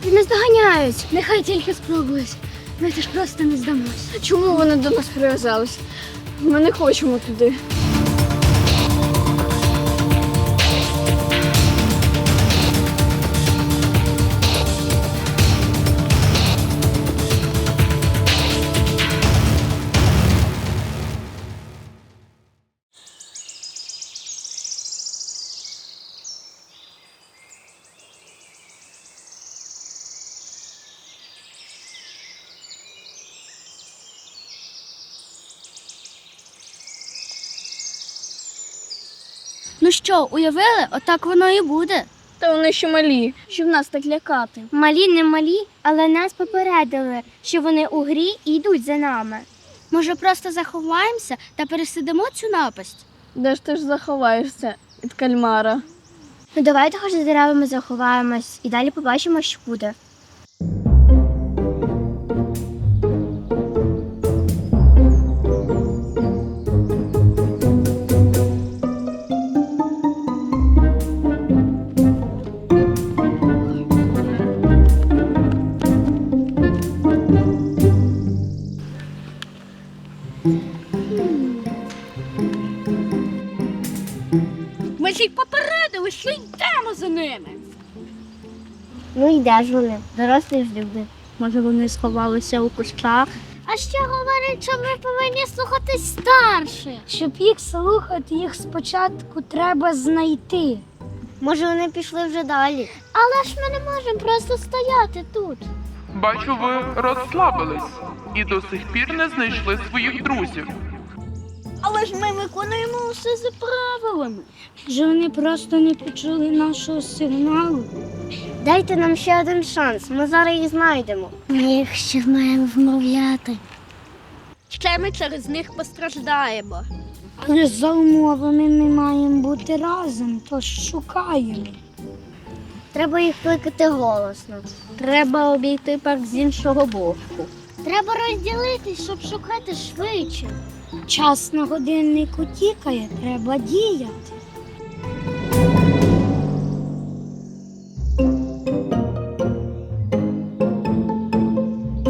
Доганяють. Нехай тільки спробують. Ми ж просто не здамось. Чому вони до нас прив'язались? Ми не хочемо туди. Ну що, уявили? Отак воно і буде. Та вони ще малі, щоб нас так лякати. Малі не малі, але нас попередили, що вони у грі і йдуть за нами. Може, просто заховаємося та пересидимо цю напасть? Де ж ти ж заховаєшся від кальмара? Ну давайте хоч за деревами заховаємось і далі побачимо, що буде. Попередили, що йдемо за ними. Ну і де ж вони? Дорослі ж люди. Може, вони сховалися у кущах. А що говорить, що ми повинні слухатись старших? Щоб їх слухати, їх спочатку треба знайти. Може, вони пішли вже далі. Але ж ми не можемо просто стояти тут. Бачу, ви розслабились і до сих пір не знайшли своїх друзів. Але ж ми виконуємо усе за правилами. Може, вони просто не почули нашого сигналу. Дайте нам ще один шанс, ми зараз їх знайдемо. Ми їх ще маємо вмовляти. Ще ми через них постраждаємо. Але за умовами ми маємо бути разом, тож шукаємо. Треба їх кликати голосно. Треба обійти парк з іншого боку. Треба розділитись, щоб шукати швидше. Час на годиннику тікає, треба діяти.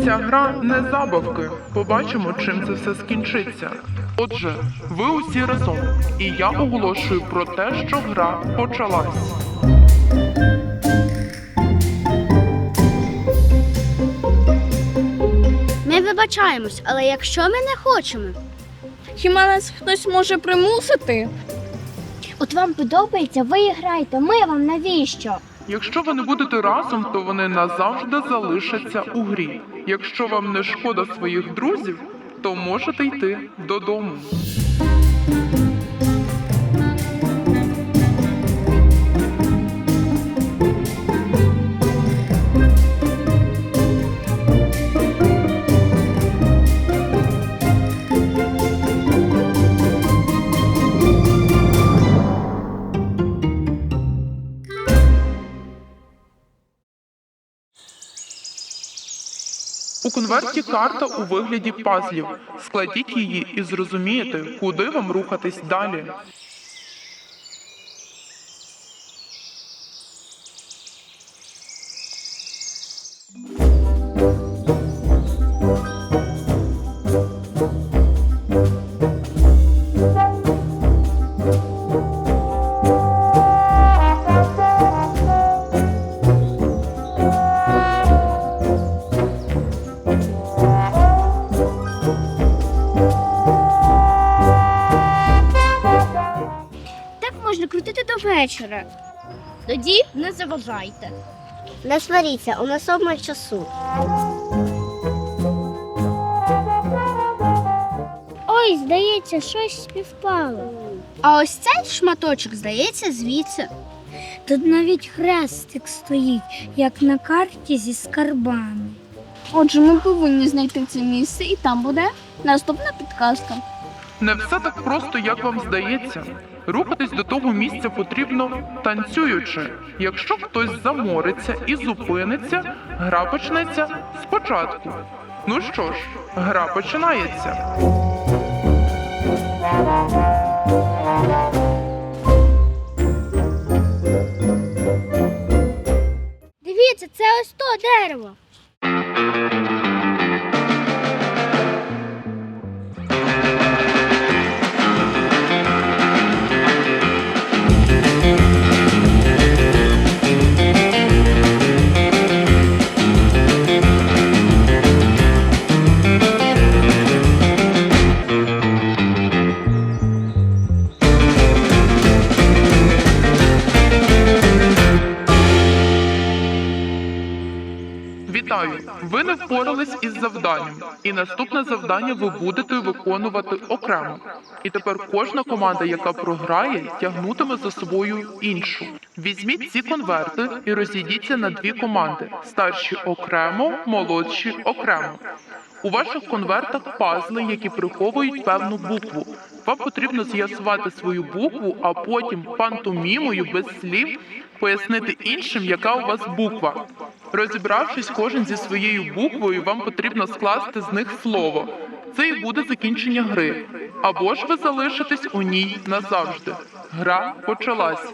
Ця гра не забавки. Побачимо, чим це все скінчиться. Отже, ви усі разом, і я оголошую про те, що гра почалась. Ми вибачаємось, але якщо ми не хочемо, Хіба нас хтось може примусити? от вам подобається, ви грайте, ми вам навіщо? Якщо ви не будете разом, то вони назавжди залишаться у грі. Якщо вам не шкода своїх друзів, то можете йти додому. У конверті карта у вигляді пазлів. Складіть її і зрозумієте, куди вам рухатись далі. Так вечора. Тоді не заважайте. Не сваріться, у нас обмаль часу. Ой, здається, щось співпало. А ось цей шматочок, здається, звідси. Тут навіть хрестик стоїть, як на карті зі скарбами. Отже, ми повинні знайти це місце, і там буде наступна підказка. Не все так просто, як вам здається. Рухатись до того місця потрібно танцюючи. Якщо хтось замориться і зупиниться, гра почнеться спочатку. Ну що ж, гра починається. Дивіться, це ось то дерево. Вітаю! Ви не впорались із завданням, і наступне завдання ви будете виконувати окремо. І тепер кожна команда, яка програє, тягнутиме за собою іншу. Візьміть ці конверти і розійдіться на дві команди: старші окремо, молодші окремо. У ваших конвертах пазли, які приховують певну букву. Вам потрібно з'ясувати свою букву, а потім пантомімою без слів пояснити іншим, яка у вас буква. Розібравшись кожен зі своєю буквою, вам потрібно скласти з них слово. Це і буде закінчення гри. Або ж ви залишитесь у ній назавжди. Гра почалась.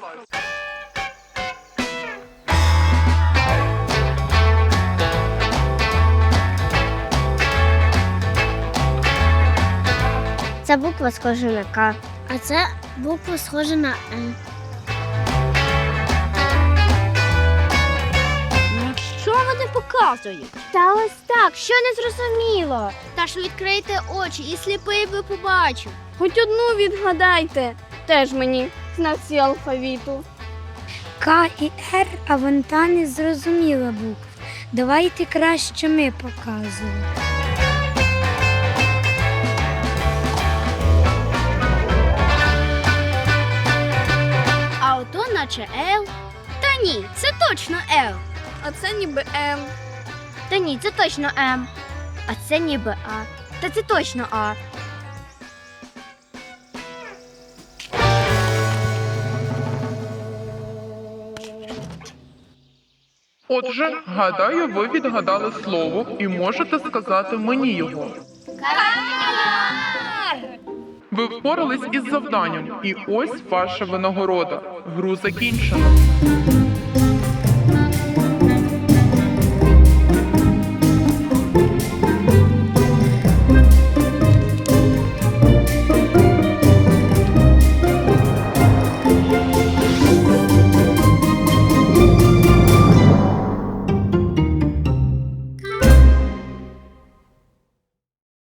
Це буква схожа на К. А це буква схожа на Н. показують? Та ось так, що не зрозуміло. Та ж відкрийте очі і сліпий би побачив. Хоч одну відгадайте. Теж мені знавці алфавіту. К і Р, а вон та не зрозуміла букв. Давайте краще ми показуємо. А ото наче Л. Та ні, це точно Л. А це ніби М. Та ні, це точно М. А це ніби А. Та це точно А. Отже, гадаю, ви відгадали слово і можете сказати мені його. Ви впорались із завданням, і ось ваша винагорода. Гру закінчено.